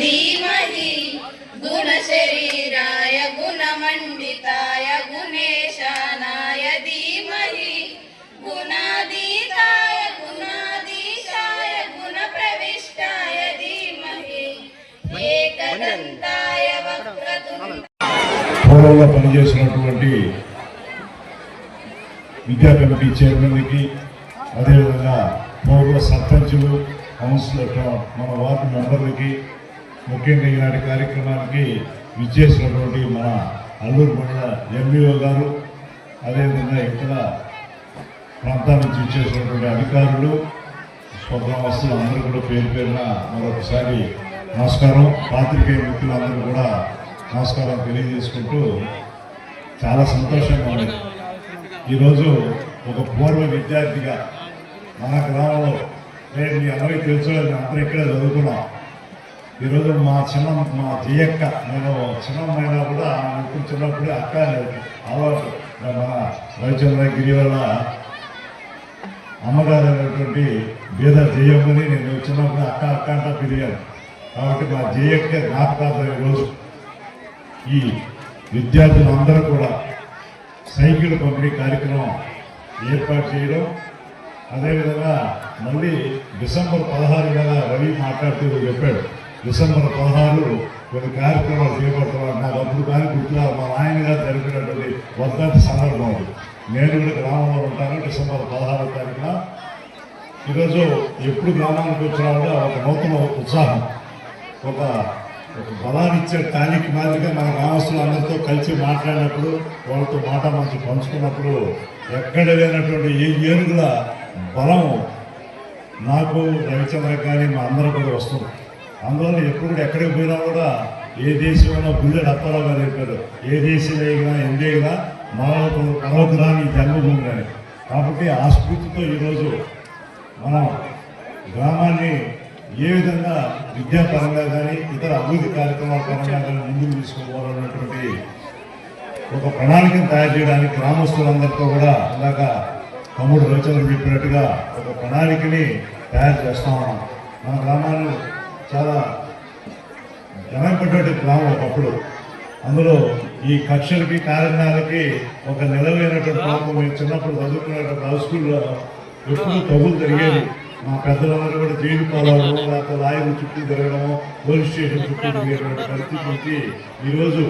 धीमहि गुणशरीराय गुणमण्डिताय गुणेशानाय धीमहि गुणातीताय गुणाधीशाय गुणप्रविष्टाय धीमहि एकदन्ताय वक्रतुण्ड పూర్వంలో పనిచేసినటువంటి విద్యా కమిటీ చైర్మన్కి అదేవిధంగా మూడు సర్పంచులు కౌన్సిలర్ మన వార్డు మెంబర్లకి ముఖ్యంగా ఈనాటి కార్యక్రమానికి విచ్చేసినటువంటి మన అల్లూరు మండల ఎంఈఓ గారు అదేవిధంగా ఇతర ప్రాంతాల నుంచి ఇచ్చేసినటువంటి అధికారులు స్వగ్రామస్తులు అందరూ కూడా పేరు పేరున మరొకసారి నమస్కారం. పాత్రికేయ మిత్రులందరూ కూడా నమస్కారం తెలియజేసుకుంటూ చాలా సంతోషంగా ఉంది. ఈరోజు ఒక పూర్వ విద్యార్థిగా మన గ్రామంలో రేపు మీ అందరికీ తెలుసు అందరూ ఇక్కడే చదువుకున్నాం. ఈరోజు మా చిన్న మా జయక్క నేను చిన్నమైనా కూడా ఇప్పుడు చిన్నప్పుడే అక్క అలవాటు మన రవిచంద్రగిరి వల్ల అమ్మగారు అనేటువంటి బీద జయమ్మని నేను చిన్నప్పుడు అక్క అక్క అంటా పెరిగాను కాబట్టి మా జయక్క జ్ఞాపకాలు ఈరోజు ఈ విద్యార్థులందరూ కూడా సైకిల్ పంపిణీ కార్యక్రమం ఏర్పాటు చేయడం అదేవిధంగా మళ్ళీ డిసెంబర్ పదహారు కదా రవి మాట్లాడుతూ చెప్పాడు. డిసెంబర్ పదహారు కొన్ని కార్యక్రమాలు చేపడుతున్నారు నాకు అప్పుడు కానీ గుర్తురా మా నాయన గారు జరిపినటువంటి వర్ధంతి సందర్భం నేను కూడా గ్రామంలో ఉంటాను. డిసెంబర్ పదహారో తారీఖున ఈరోజు ఎప్పుడు గ్రామానికి వచ్చినా కూడా ఒక నూతన ఉత్సాహం. ఒక ఒక బలాన్నిచ్చే టానిక్ మాదిరిగా మన గ్రామస్తులు అందరితో కలిసి మాట్లాడినప్పుడు వాళ్ళతో మాట మంచి పంచుకున్నప్పుడు ఎక్కడ లేనటువంటి ఏ ఏనుగుల బలం నాకు రవిచంద్ర కానీ మా అందరూ కూడా వస్తుంది. అందువల్ల ఎప్పుడు కూడా ఎక్కడికి పోయినా కూడా ఏ దేశంలో బుల్లెట్ అప్పారావు గారు చెప్పారు. ఏ దేశం వేగినా ఎందేగినా మనకు మరొక రాని జన్మభూమి కానీ కాబట్టి ఆ స్ఫూర్తితో ఈరోజు మనం గ్రామాన్ని ఏ విధంగా విద్యాపరంగా కానీ ఇతర అభివృద్ధి కార్యక్రమాల పరంగా కానీ ముందుకు తీసుకోవాలన్నటువంటి ఒక ప్రణాళికను తయారు చేయడానికి గ్రామస్తులందరితో కూడా ఇందాక తమ్ముడు రవిచంద్ర చెప్పినట్టుగా ఒక ప్రణాళికని తయారు చేస్తా ఉన్నాం మన గ్రామాలు చాలా జనపడ్డ గ్రామం ఒకప్పుడు. అందులో ఈ కక్షలకి కారణాలకి ఒక నిలవైనటువంటి పాపం మేము చిన్నప్పుడు చదువుకునేటప్పుడు హై స్కూల్లో ఎప్పుడు తగులు జరిగేది. మా పెద్దలందరూ కూడా జైలు పాలవడం లేకపోతే లాయర్ల చుట్టూ తిరగడము పోలీస్ స్టేషన్ చుట్టూ తిరిగేటువంటి పరిస్థితి నుంచి ఈరోజు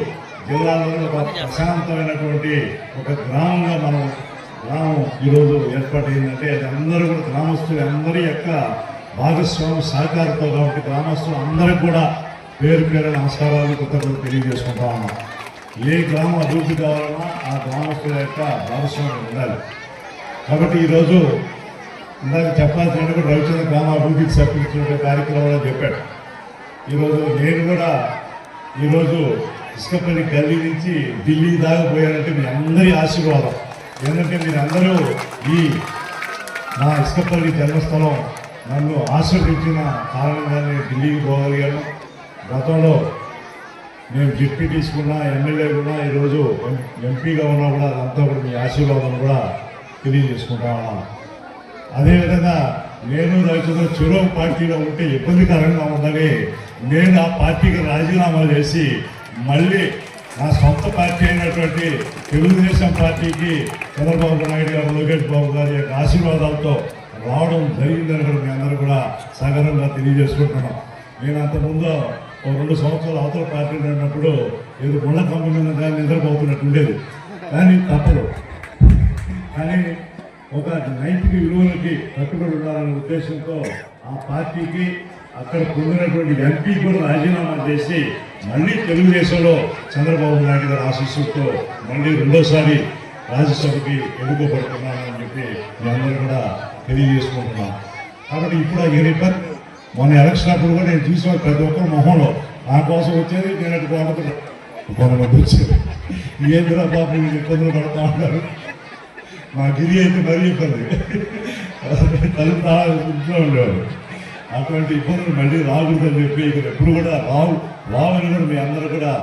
జిల్లాలో ఒక ప్రశాంతమైనటువంటి ఒక గ్రామంగా మనం గ్రామం ఈరోజు ఏర్పాటైందంటే అది అందరూ కూడా గ్రామస్తులు అందరి యొక్క భాగస్వామి సహకారంతో కాబట్టి గ్రామస్తులు అందరికి కూడా పేరు పేరు నమస్కారాలు కృతజ్ఞతలు తెలియజేసుకుంటా ఉన్నాం. ఏ గ్రామం అభివృద్ధి కావాలన్నా ఆ గ్రామస్తుల యొక్క భాగస్వామ్యం ఉండాలి. కాబట్టి ఈరోజు ఇందాక చెప్పాల్సిన కూడా రవిచంద్ర గ్రామ అభివృద్ధికి సంబంధించిన కార్యక్రమంలో చెప్పాడు ఈరోజు నేను కూడా ఈరోజు ఇసుకపల్లి గల్లీ నుంచి ఢిల్లీ దాకా పోయానంటే మీ అందరి ఆశీర్వాదం. ఎందుకంటే మీరు అందరూ ఈ నా ఇసుకపల్లి జన్మస్థలం నన్ను ఆశీర్వదించిన కారణంగానే ఢిల్లీకి పోగలిగాను గతంలో నేను డిప్యూటీ తీసుకున్నా ఎమ్మెల్యే కూడా ఈరోజు ఎం- ఎంపీగా ఉన్నా కూడా అదంతా కూడా మీ ఆశీర్వాదం కూడా తెలియజేసుకుంటా ఉన్నాను అదేవిధంగా నేను రైతులు చెరో పార్టీలో ఉంటే ఇబ్బందికరంగా ఉందని నేను ఆ పార్టీకి రాజీనామా చేసి మళ్ళీ నా సొంత పార్టీ అయినటువంటి తెలుగుదేశం పార్టీకి చంద్రబాబు నాయుడు గారు లోకేష్ బాబు గారి యొక్క ఆశీర్వాదాలతో రావడం జరిగిందని కూడా మీ అందరూ కూడా సగరంగా తెలియజేసుకుంటున్నాం. నేను అంతకుముందు ఒక రెండు సంవత్సరాలు అవతల పార్టీ ఉన్నప్పుడు ఏదో గుళ్ళ కంపెనీ కానీ నిద్రపోతున్నట్టు ఉండేది. కానీ తప్పదు. కానీ ఒక నైతిక విలువలకి కట్టుబడి ఉండాలనే ఉద్దేశంతో ఆ పార్టీకి అక్కడ పొందినటువంటి ఎంపీ కూడా రాజీనామా చేసి మళ్ళీ తెలుగుదేశంలో చంద్రబాబు నాయుడు గారి ఆశీస్సులతో మళ్ళీ రెండోసారి రాజ్యసభకి ఎన్నుకోబడుతున్నానని చెప్పి మీ అందరూ కూడా తెలియజేసుకుంటున్నాం. కాబట్టి ఇప్పుడు ఆ ఎరిపర్ మొన్న ఎలక్షన్ అప్పుడు కూడా నేను చూసిన ప్రతి ఒక్కరు మొహంలో నా కోసం వచ్చేది నేను అటు బాగుంటున్నాను కొంతమంది వచ్చేది. ఏంద్రా బాబు మీరు ఇబ్బందులు పడుతూ ఉన్నారు? మా గిరి అయితే మరీ ఇబ్బంది. తలుపు ఇంట్లో ఉండేవాడు. అటువంటి ఇబ్బందులు మళ్ళీ రాకూడదని చెప్పి ఇక్కడ ఎప్పుడు కూడా రావు రావని కూడా మీ అందరూ కూడా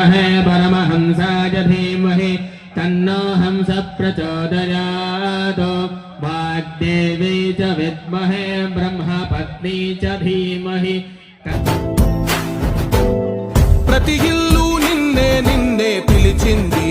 महे परमहंसाय धीमहि तन्नो हंस प्रचोदयात् वाग्देवी च विद्महे ब्रह्मपत्नी च धीमहि तत् ప్రతి ఇల్లు నిన్నే నిన్నే పిలిచింది